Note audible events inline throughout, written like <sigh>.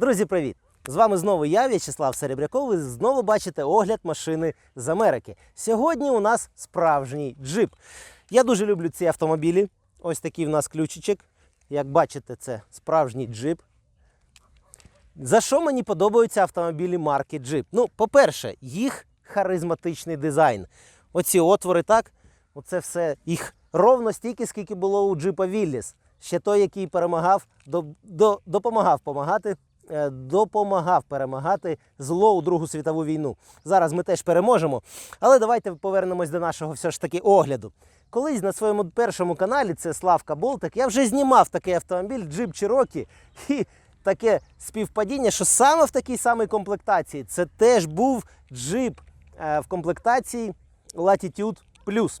Друзі, привіт! З вами знову я, В'ячеслав Серебряков. Ви знову бачите огляд машини з Америки. Сьогодні у нас справжній джип. Я дуже люблю ці автомобілі. Ось такий в нас ключичок. Як бачите, це справжній джип. За що мені подобаються автомобілі марки Jeep? Ну, по-перше, їх харизматичний дизайн. Оці отвори, так, оце все їх ровно стільки, скільки було у Джипа Вілліс. Ще той, який перемагав, до, до, допомагав помагати, допомагав перемагати зло у Другу світову війну. Зараз ми теж переможемо. Але давайте повернемось до нашого все ж таки огляду. Колись на своєму першому каналі, це Славка Болтик, я вже знімав такий автомобіль Jeep Cherokee. І таке співпадіння, що саме в такій самій комплектації це теж був джип е, в комплектації Latitude Plus.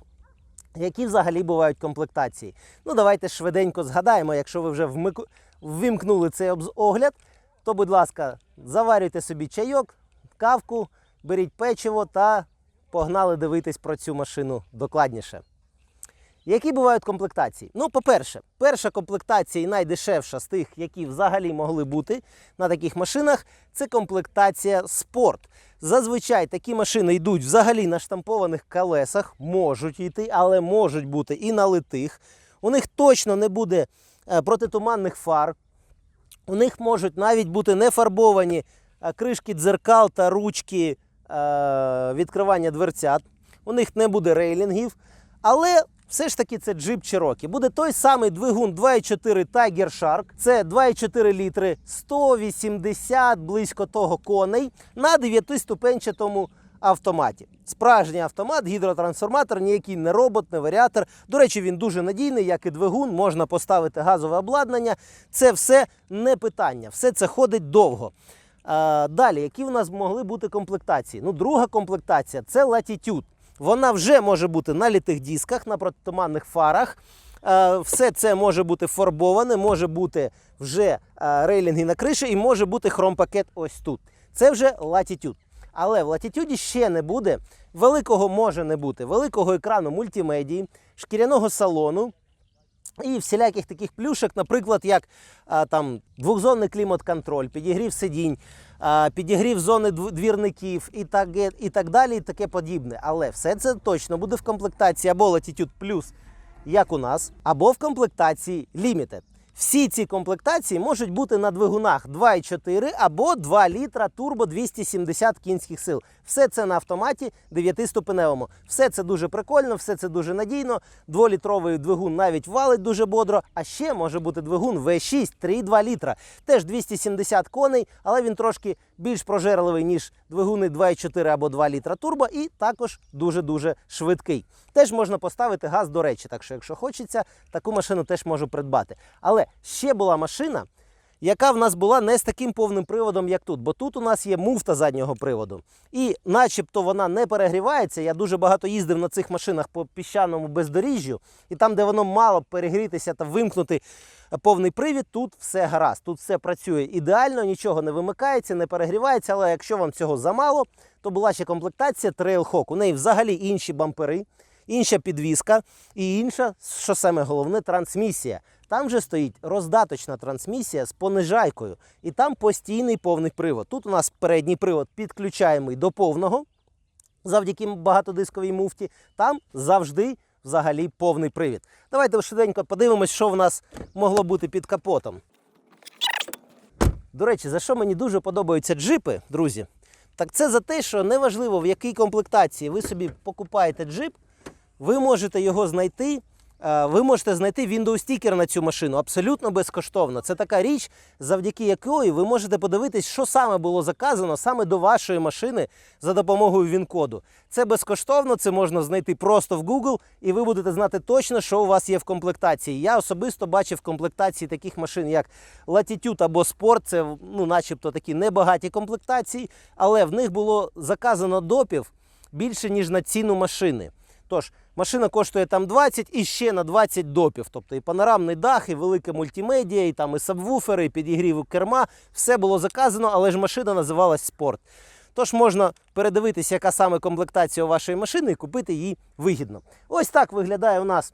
Які взагалі бувають комплектації? Ну, давайте швиденько згадаємо, якщо ви вже вмику... ввімкнули цей огляд, то, будь ласка, заварюйте собі чайок, кавку, беріть печиво та погнали дивитись про цю машину докладніше. Які бувають комплектації? Ну, по-перше, перша комплектація і найдешевша з тих, які взагалі могли бути на таких машинах, це комплектація спорт. Зазвичай такі машини йдуть взагалі на штампованих колесах, можуть йти, але можуть бути і на литих. У них точно не буде е, протитуманних фар. У них можуть навіть бути не фарбовані е, кришки дзеркал та ручки е, відкривання дверцят. У них не буде рейлінгів. Але все ж таки це джип Cherokee. Буде той самий двигун 2,4 Tiger Shark. Це 2,4 літри, 180 близько того коней на 9-ступенчатому автоматі. Справжній автомат, гідротрансформатор, ніякий не робот, не варіатор. До речі, він дуже надійний, як і двигун, можна поставити газове обладнання. Це все не питання, все це ходить довго. А, далі, які в нас могли бути комплектації? Ну, друга комплектація це Latitude. Вона вже може бути на літих дисках, на протитуманних фарах. Е, Все це може бути фарбоване, може бути вже е, рейлінги на криші і може бути хромпакет ось тут. Це вже Latitude. Але в Latitude ще не буде, великого може не бути, великого екрану мультимедії, шкіряного салону, і всіляких таких плюшок, наприклад, як а, там двохзонний клімат-контроль, підігрів сидінь, а, підігрів зони двірників і так, і так далі, і таке подібне. Але все це точно буде в комплектації або Latitude Plus, як у нас, або в комплектації Limited. Всі ці комплектації можуть бути на двигунах 2,4 або 2 літра турбо 270 кінських сил. Все це на автоматі 9-ступеневому. Все це дуже прикольно, все це дуже надійно. Дволітровий двигун навіть валить дуже бодро. А ще може бути двигун V6 3,2 літра. Теж 270 коней, але він трошки більш прожерливий, ніж двигуни 2,4 або 2 літра турбо, і також дуже-дуже швидкий. Теж можна поставити газ до речі, так що, якщо хочеться, таку машину теж можу придбати. Але ще була машина, яка в нас була не з таким повним приводом, як тут. Бо тут у нас є муфта заднього приводу. І начебто вона не перегрівається. Я дуже багато їздив на цих машинах по піщаному бездоріжжю, і там, де воно мало перегрітися та вимкнути повний привід, тут все гаразд. Тут все працює ідеально, нічого не вимикається, не перегрівається. Але якщо вам цього замало, то була ще комплектація Trailhawk. У неї взагалі інші бампери інша підвіска і інша, що саме головне, трансмісія. Там вже стоїть роздаточна трансмісія з понижайкою, і там постійний повний привод. Тут у нас передній привод підключаємий до повного завдяки багатодисковій муфті. Там завжди взагалі повний привід. Давайте швиденько подивимось, що в нас могло бути під капотом. До речі, за що мені дуже подобаються джипи, друзі, так це за те, що неважливо в якій комплектації ви собі покупаєте джип, ви можете його знайти. Е, Ви можете знайти Windows стікер на цю машину абсолютно безкоштовно. Це така річ, завдяки якої ви можете подивитись, що саме було заказано саме до вашої машини за допомогою Він-коду. Це безкоштовно, це можна знайти просто в Google, і ви будете знати точно, що у вас є в комплектації. Я особисто бачив в комплектації таких машин, як Latitude або Sport. Це ну, начебто такі небагаті комплектації, але в них було заказано допів більше, ніж на ціну машини. Тож, машина коштує там 20 і ще на 20 допів. Тобто і панорамний дах, і велика мультимедіа, і там і сабвуфери, і підігрів керма. Все було заказано, але ж машина називалась спорт. Тож можна передивитися, яка саме комплектація у вашої машини і купити її вигідно. Ось так виглядає у нас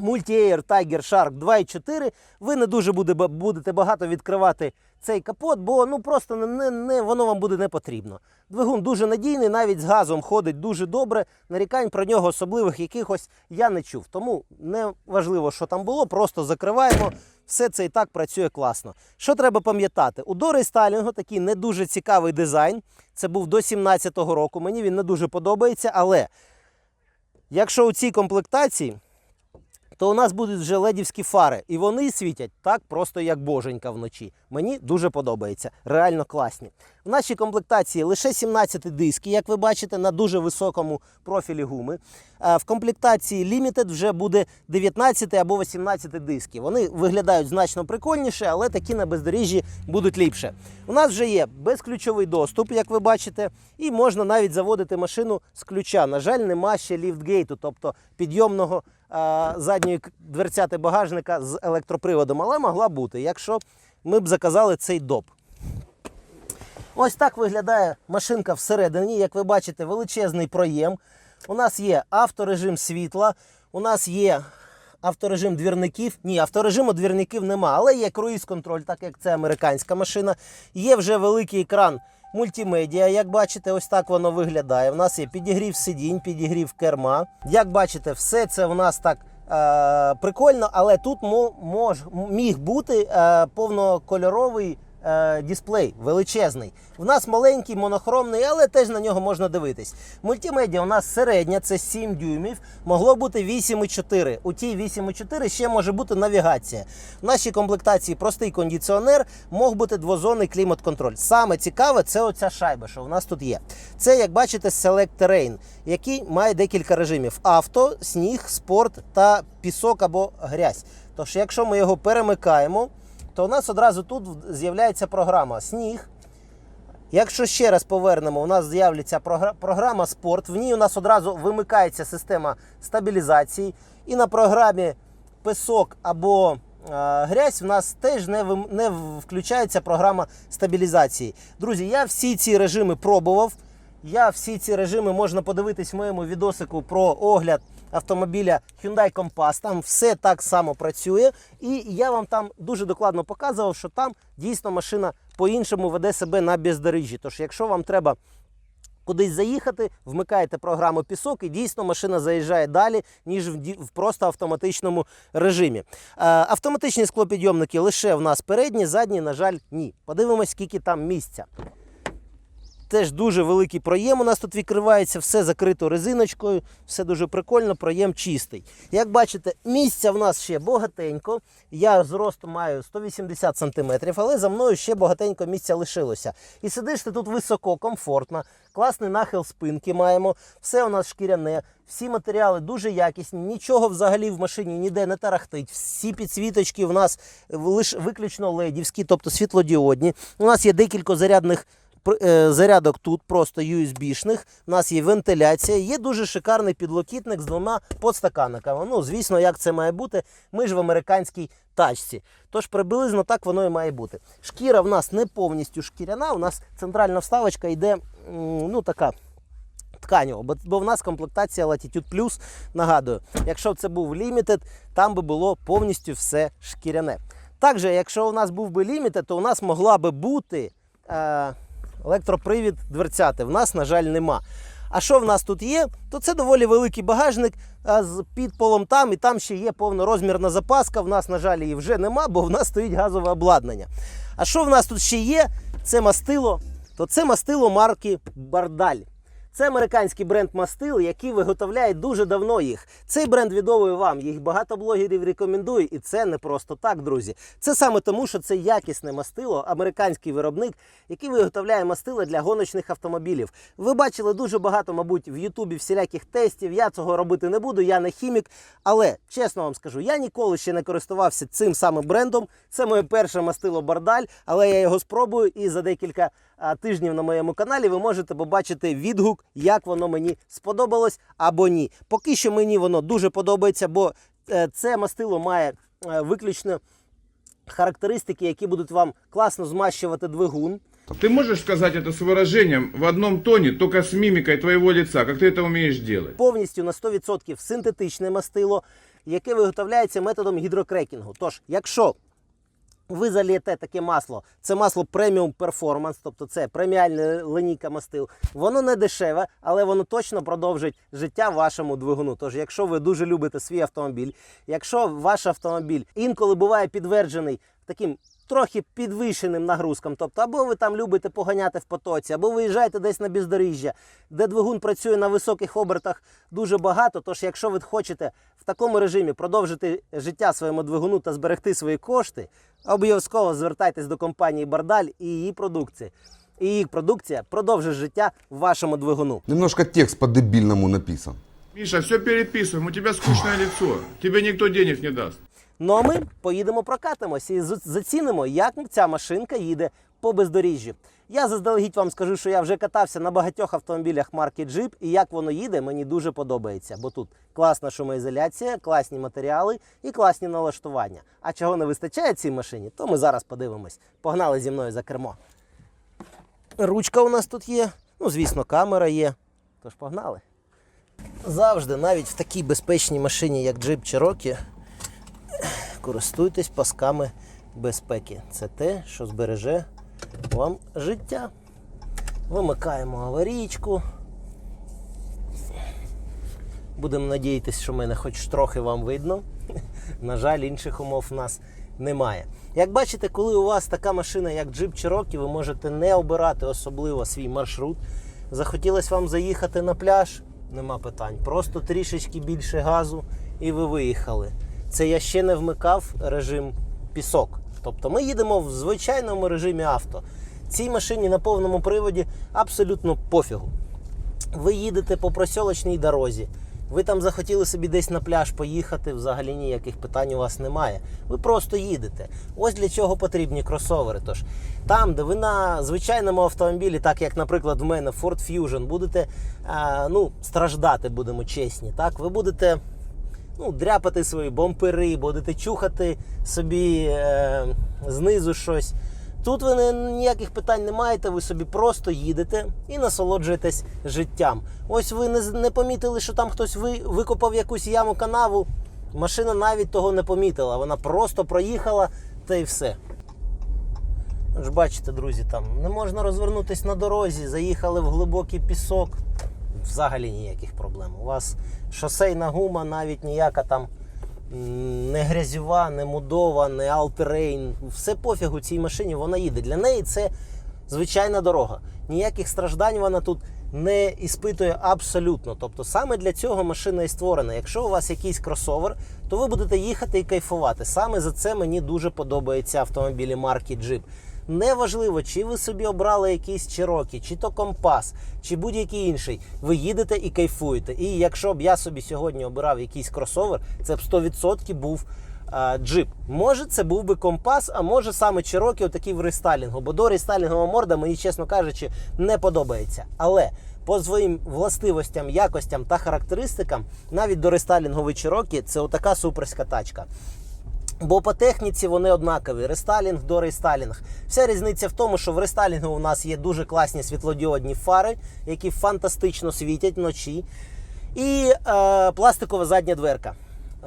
Multi-Air Tiger Shark 2.4, ви не дуже буде, будете багато відкривати цей капот, бо ну просто не, не, воно вам буде не потрібно. Двигун дуже надійний, навіть з газом ходить дуже добре. Нарікань про нього особливих якихось я не чув. Тому не важливо, що там було, просто закриваємо. Все це і так працює класно. Що треба пам'ятати? У Дори Стайлінгу такий не дуже цікавий дизайн. Це був до 17-го року. Мені він не дуже подобається, але якщо у цій комплектації то у нас будуть вже ледівські фари, і вони світять так просто як боженька вночі. Мені дуже подобається, реально класні. В нашій комплектації лише 17 диски, як ви бачите, на дуже високому профілі гуми. А В комплектації Limited вже буде 19 або 18 диски. Вони виглядають значно прикольніше, але такі на бездоріжжі будуть ліпше. У нас вже є безключовий доступ, як ви бачите, і можна навіть заводити машину з ключа. На жаль, нема ще ліфтгейту, тобто підйомного задньої дверцяти багажника з електроприводом, але могла бути, якщо ми б заказали цей доп. Ось так виглядає машинка всередині. Як ви бачите, величезний проєм. У нас є авторежим світла, у нас є авторежим двірників. Ні, авторежиму двірників нема, але є круїз-контроль, так як це американська машина. Є вже великий екран мультимедіа. Як бачите, ось так воно виглядає. У нас є підігрів сидінь, підігрів керма. Як бачите, все це в нас так. Е, прикольно, але тут мо- мож, міг бути е, повнокольоровий е, дисплей величезний. У нас маленький, монохромний, але теж на нього можна дивитись. Мультимедіа у нас середня, це 7 дюймів, могло бути 8,4. У тій 8,4 ще може бути навігація. В нашій комплектації простий кондиціонер, мог бути двозонний клімат-контроль. Саме цікаве це оця шайба, що у нас тут є. Це, як бачите, Select Terrain, який має декілька режимів: авто, сніг, спорт та пісок або грязь. Тож, якщо ми його перемикаємо, то у нас одразу тут з'являється програма Сніг. Якщо ще раз повернемо, у нас з'являться програ- програма спорт. В ній у нас одразу вимикається система стабілізації. І на програмі песок або е, грязь в нас теж не включається програма стабілізації. Друзі, я всі ці режими пробував. Я всі ці режими можна подивитись в моєму відосику про огляд автомобіля Hyundai Compass. Там все так само працює. І я вам там дуже докладно показував, що там дійсно машина по-іншому веде себе на бездоріжжі. Тож, якщо вам треба кудись заїхати, вмикаєте програму пісок, і дійсно машина заїжджає далі, ніж в, просто автоматичному режимі. Е, автоматичні склопідйомники лише в нас передні, задні, на жаль, ні. Подивимось, скільки там місця. Теж дуже великий проєм. У нас тут відкривається, все закрито резиночкою, все дуже прикольно, проєм чистий. Як бачите, місця в нас ще багатенько. Я зросту маю 180 см, але за мною ще багатенько місця лишилося. І сидиш ти тут високо, комфортно, класний нахил спинки маємо. Все у нас шкіряне, всі матеріали дуже якісні, нічого взагалі в машині ніде не тарахтить. Всі підсвіточки в нас лише виключно ледівські, тобто світлодіодні. У нас є декілька зарядних зарядок тут просто USB-шних. У нас є вентиляція, є дуже шикарний підлокітник з двома подстаканниками. Ну, звісно, як це має бути. Ми ж в американській тачці. Тож приблизно так воно і має бути. Шкіра в нас не повністю шкіряна. У нас центральна вставочка йде ну така. Тканього, бо, бо в нас комплектація Latitude Plus, нагадую, якщо б це був Limited, там би було повністю все шкіряне. Також, якщо у нас був би Limited, то у нас могла би бути е, електропривід дверцяти. В нас, на жаль, нема. А що в нас тут є? То це доволі великий багажник з підполом там, і там ще є повнорозмірна запаска. В нас, на жаль, її вже нема, бо в нас стоїть газове обладнання. А що в нас тут ще є? Це мастило. То це мастило марки Бардаль. Це американський бренд мастил, який виготовляє дуже давно їх. Цей бренд відомий вам, їх багато блогерів рекомендує, і це не просто так, друзі. Це саме тому, що це якісне мастило, американський виробник, який виготовляє мастила для гоночних автомобілів. Ви бачили дуже багато, мабуть, в Ютубі всіляких тестів. Я цього робити не буду, я не хімік. Але чесно вам скажу, я ніколи ще не користувався цим самим брендом. Це моє перше мастило Бардаль, але я його спробую і за декілька тижнів на моєму каналі ви можете побачити відгук, як воно мені сподобалось або ні. Поки що мені воно дуже подобається, бо е, це мастило має е, виключно характеристики, які будуть вам класно змащувати двигун. Ты можешь сказать это с выражением в одном тоне, только с мимикой твоего лица, как ты это умеешь делать? повністю на 100% синтетичне мастило. яке виготовляється методом гідрокрекінгу. Тож, якщо ви залієте таке масло, це масло преміум перформанс, тобто це преміальна линійка мастил. Воно не дешеве, але воно точно продовжить життя вашому двигуну. Тож, якщо ви дуже любите свій автомобіль, якщо ваш автомобіль інколи буває підтверджений таким трохи підвищеним нагрузкам, тобто або ви там любите поганяти в потоці, або виїжджаєте десь на бездоріжжя, де двигун працює на високих обертах дуже багато. Тож, якщо ви хочете в такому режимі продовжити життя своєму двигуну та зберегти свої кошти, обов'язково звертайтесь до компанії Бардаль і її продукції. І їх продукція продовжить життя в вашому двигуну. Немножко текст по-дебільному написан. Міша, все переписуємо, у тебе скучне лицо. Тебе ніхто денег не дасть. Ну а ми поїдемо прокатимось і з- зацінимо, як ця машинка їде по бездоріжжю. Я заздалегідь вам скажу, що я вже катався на багатьох автомобілях марки Jeep, і як воно їде, мені дуже подобається. Бо тут класна шумоізоляція, класні матеріали і класні налаштування. А чого не вистачає цій машині, то ми зараз подивимось. Погнали зі мною за кермо. Ручка у нас тут є. Ну, звісно, камера є. Тож погнали. Завжди, навіть в такій безпечній машині, як Jeep Cherokee, користуйтесь пасками безпеки. Це те, що збереже вам життя. Вимикаємо аварійку. Будемо надіятися, що мене хоч трохи вам видно. <laughs> На жаль, інших умов в нас немає. Як бачите, коли у вас така машина, як Jeep Cherokee, ви можете не обирати особливо свій маршрут. Захотілося вам заїхати на пляж, нема питань. Просто трішечки більше газу і ви виїхали. Це я ще не вмикав режим пісок. Тобто ми їдемо в звичайному режимі авто. Цій машині на повному приводі абсолютно пофігу. Ви їдете по просьолочній дорозі. Ви там захотіли собі десь на пляж поїхати, взагалі ніяких питань у вас немає. Ви просто їдете. Ось для чого потрібні кросовери. Тож там, де ви на звичайному автомобілі, так як, наприклад, в мене Ford Fusion, будете а, ну, страждати, будемо чесні. Так, ви будете ну, дряпати свої бомпери, будете чухати собі е, знизу щось. Тут ви ніяких питань не маєте, ви собі просто їдете і насолоджуєтесь життям. Ось ви не, не помітили, що там хтось ви, викопав якусь яму канаву. Машина навіть того не помітила. Вона просто проїхала та й все. Ви ж бачите, друзі, там не можна розвернутися на дорозі, заїхали в глибокий пісок. Взагалі ніяких проблем. У вас шосейна гума, навіть ніяка там не грязьова, не мудова, не алтерейн. Все пофігу цій машині вона їде. Для неї це звичайна дорога. Ніяких страждань вона тут не іспитує абсолютно. Тобто саме для цього машина і створена. Якщо у вас якийсь кросовер, то ви будете їхати і кайфувати. Саме за це мені дуже подобаються автомобілі марки Jeep. Неважливо, чи ви собі обрали якийсь Cherokee, чи то компас, чи будь-який інший. Ви їдете і кайфуєте. І якщо б я собі сьогодні обирав якийсь кросовер, це б 100% був джип. Може, це був би компас, а може саме Cherokee отакий в рестайлінгу. Бо до рестайлінгова морда мені, чесно кажучи, не подобається. Але по своїм властивостям, якостям та характеристикам, навіть до рестайлінгової Cherokee це отака суперська тачка. Бо по техніці вони однакові. Рестайлінг до рестайлінг. Вся різниця в тому, що в рестайлінгу у нас є дуже класні світлодіодні фари, які фантастично світять вночі. І е, пластикова задня дверка.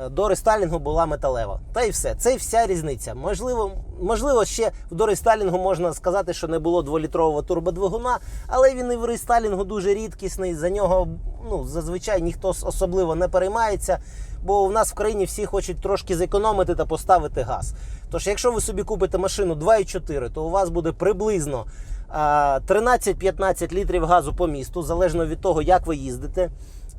Е, До рестайлінгу була металева. Та й все. Це і вся різниця. Можливо, можливо, ще в до рестайлінгу можна сказати, що не було дволітрового турбодвигуна, але він і в рестайлінгу дуже рідкісний. За нього ну, зазвичай ніхто особливо не переймається. Бо в нас в країні всі хочуть трошки зекономити та поставити газ. Тож, якщо ви собі купите машину 2,4, то у вас буде приблизно 13-15 літрів газу по місту, залежно від того, як ви їздите.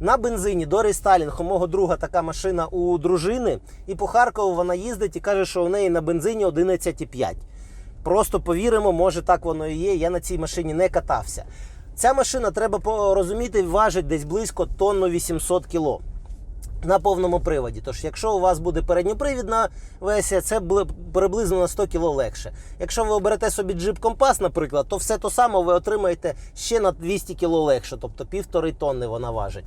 На бензині до рестайлінг мого друга така машина у дружини, і по Харкову вона їздить і каже, що у неї на бензині 11,5. Просто повіримо, може так воно і є. Я на цій машині не катався. Ця машина, треба порозуміти, важить десь близько тонну 800 кіло на повному приводі. Тож, якщо у вас буде передньопривідна версія, це буде приблизно на 100 кг легше. Якщо ви оберете собі джип компас, наприклад, то все то саме ви отримаєте ще на 200 кг легше, тобто півтори тонни вона важить.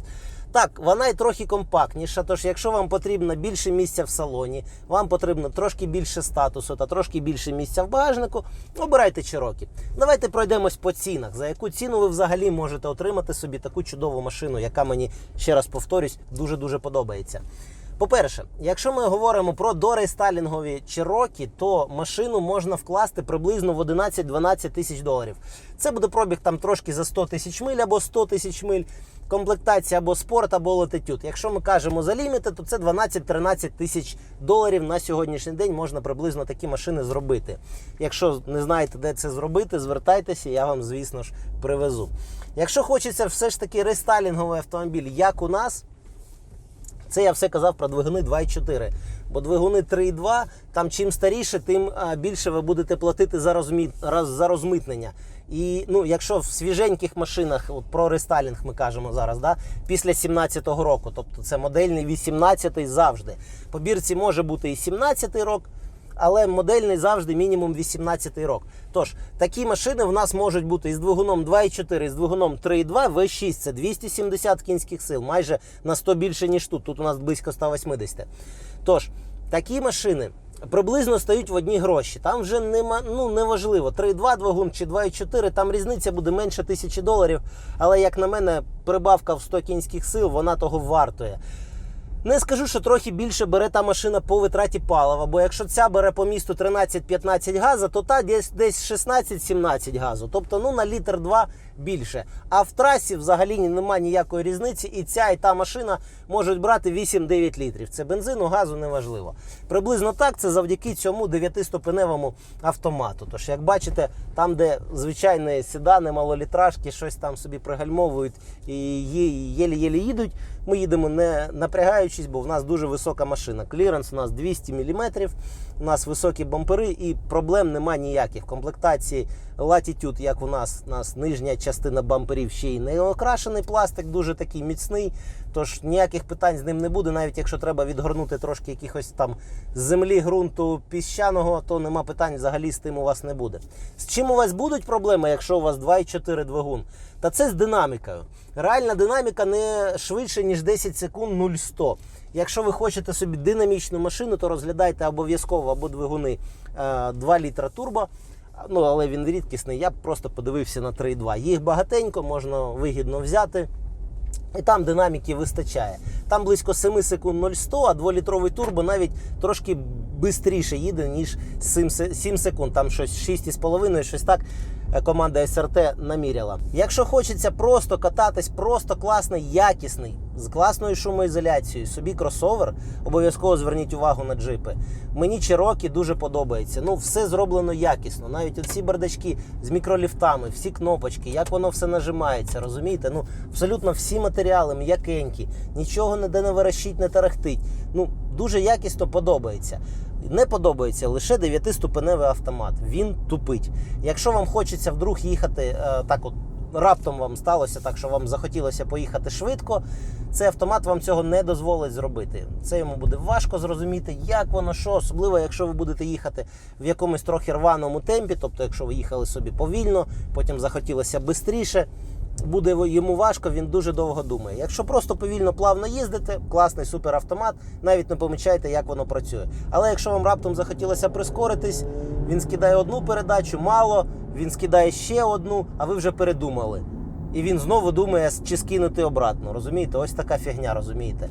Так, вона і трохи компактніша, тож якщо вам потрібно більше місця в салоні, вам потрібно трошки більше статусу та трошки більше місця в багажнику, обирайте Cherokee. Давайте пройдемось по цінах. За яку ціну ви взагалі можете отримати собі таку чудову машину, яка мені, ще раз повторюсь, дуже-дуже подобається. По-перше, якщо ми говоримо про дорестайлінгові Cherokee, то машину можна вкласти приблизно в 11-12 тисяч доларів. Це буде пробіг там трошки за 100 тисяч миль або 100 тисяч миль. Комплектація або спорт, або Latitude. Якщо ми кажемо за ліміти, то це 12-13 тисяч доларів на сьогоднішній день можна приблизно такі машини зробити. Якщо не знаєте, де це зробити, звертайтеся, я вам, звісно ж, привезу. Якщо хочеться все ж таки рестайлінговий автомобіль, як у нас, це я все казав про двигуни 2.4. Бо двигуни 3.2, там чим старіше, тим більше ви будете платити за, розміт, роз, за розмитнення. І ну, якщо в свіженьких машинах, от про рестайлінг ми кажемо зараз, да, після 17-го року, тобто це модельний 18-й завжди. По бірці може бути і 17-й рок, але модельний завжди мінімум 18 рок. Тож такі машини в нас можуть бути із двигуном 2,4, із двигуном 3,2, V6 це 270 кінських сил, майже на 100 більше, ніж тут. Тут у нас близько 180. Тож, такі машини. Приблизно стають в одні гроші. Там вже нема, ну неважливо, 3,2 двигун чи 2,4, там різниця буде менше тисячі доларів. Але як на мене, прибавка в 100 кінських сил, вона того вартує. Не скажу, що трохи більше бере та машина по витраті палива, бо якщо ця бере по місту 13-15 газу, то та десь десь 16-17 газу. Тобто ну на літр 2 більше. А в трасі взагалі немає ніякої різниці, і ця і та машина можуть брати 8-9 літрів. Це бензину, газу неважливо. Приблизно так це завдяки цьому 9-ступеневому автомату. Тож, як бачите, там, де звичайні седани, малолітражки, щось там собі пригальмовують і єлі-єлі їдуть. Ми їдемо не напрягаючись, бо в нас дуже висока машина. Кліренс у нас 200 мм, у нас високі бампери і проблем нема ніяких. В комплектації Latitude, як у нас, у нас нижня частина бамперів ще й не окрашений пластик, дуже такий міцний. Тож ніяких питань з ним не буде, навіть якщо треба відгорнути трошки якихось там землі, ґрунту піщаного, то нема питань взагалі з тим у вас не буде. З чим у вас будуть проблеми, якщо у вас 2,4 двигун? Та це з динамікою. Реальна динаміка не швидше, ніж 10 секунд 0-100. Якщо ви хочете собі динамічну машину, то розглядайте обов'язково або двигуни е, 2 літра турбо. Ну, але він рідкісний. Я б просто подивився на 3,2. Їх багатенько, можна вигідно взяти. І там динаміки вистачає. Там близько 7 секунд 0,100, а 2-літровий турбо навіть трошки швидше їде, ніж 7, се- 7 секунд. Там щось 6,5, щось так команда СРТ наміряла. Якщо хочеться просто кататись, просто класний, якісний, з класною шумоізоляцією, собі кросовер, обов'язково зверніть увагу на джипи. Мені Cherokee дуже подобається. Ну, все зроблено якісно. Навіть оці бардачки з мікроліфтами, всі кнопочки, як воно все нажимається, розумієте? Ну, абсолютно всі матеріали м'якенькі, нічого ніде не вирощить, не тарахтить. Ну, дуже якісно подобається. Не подобається лише 9-ступеневий автомат. Він тупить. Якщо вам хочеться вдруг їхати е, так, от раптом вам сталося так, що вам захотілося поїхати швидко, цей автомат вам цього не дозволить зробити. Це йому буде важко зрозуміти, як воно що, особливо якщо ви будете їхати в якомусь трохи рваному темпі, тобто, якщо ви їхали собі повільно, потім захотілося швидше. Буде йому важко, він дуже довго думає. Якщо просто повільно плавно їздите, класний суперавтомат, навіть не помічаєте, як воно працює. Але якщо вам раптом захотілося прискоритись, він скидає одну передачу, мало, він скидає ще одну, а ви вже передумали. І він знову думає, чи скинути обратно. Розумієте? Ось така фігня, розумієте?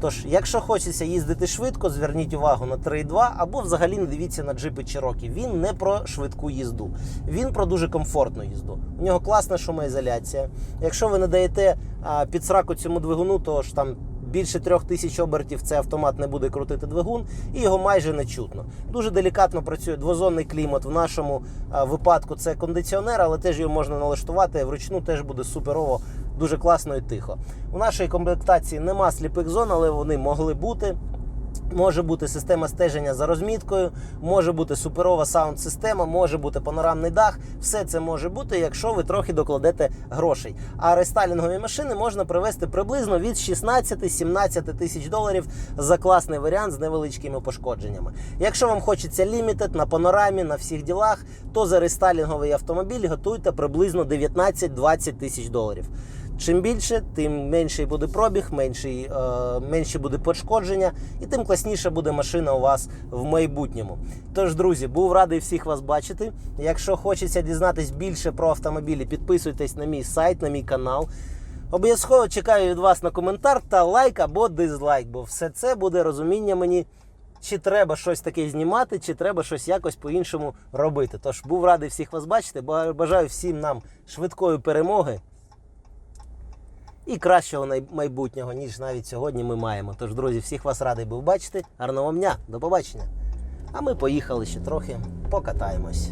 Тож, якщо хочеться їздити швидко, зверніть увагу на 3.2 або взагалі не дивіться на джипи Cherokee. Він не про швидку їзду, він про дуже комфортну їзду. У нього класна шумоізоляція. Якщо ви не даєте а, під сраку цьому двигуну, то ж там більше трьох тисяч обертів цей автомат не буде крутити двигун, і його майже не чутно. Дуже делікатно працює двозонний клімат. В нашому випадку це кондиціонер, але теж його можна налаштувати. Вручну теж буде суперово, дуже класно і тихо. У нашої комплектації нема сліпих зон, але вони могли бути. Може бути система стеження за розміткою, може бути суперова саунд-система, може бути панорамний дах. Все це може бути, якщо ви трохи докладете грошей. А рестайлінгові машини можна привезти приблизно від 16-17 тисяч доларів за класний варіант з невеличкими пошкодженнями. Якщо вам хочеться лімітед на панорамі, на всіх ділах, то за рестайлінговий автомобіль готуйте приблизно 19-20 тисяч доларів. Чим більше, тим менший буде пробіг, менший, е, менші буде пошкодження, і тим класніша буде машина у вас в майбутньому. Тож, друзі, був радий всіх вас бачити. Якщо хочеться дізнатись більше про автомобілі, підписуйтесь на мій сайт, на мій канал. Обов'язково чекаю від вас на коментар та лайк або дизлайк, бо все це буде розуміння мені, чи треба щось таке знімати, чи треба щось якось по-іншому робити. Тож був радий всіх вас бачити. Бажаю всім нам швидкої перемоги і кращого майбутнього, ніж навіть сьогодні ми маємо. Тож, друзі, всіх вас радий був бачити. Гарного вам дня, до побачення. А ми поїхали ще трохи покатаємось.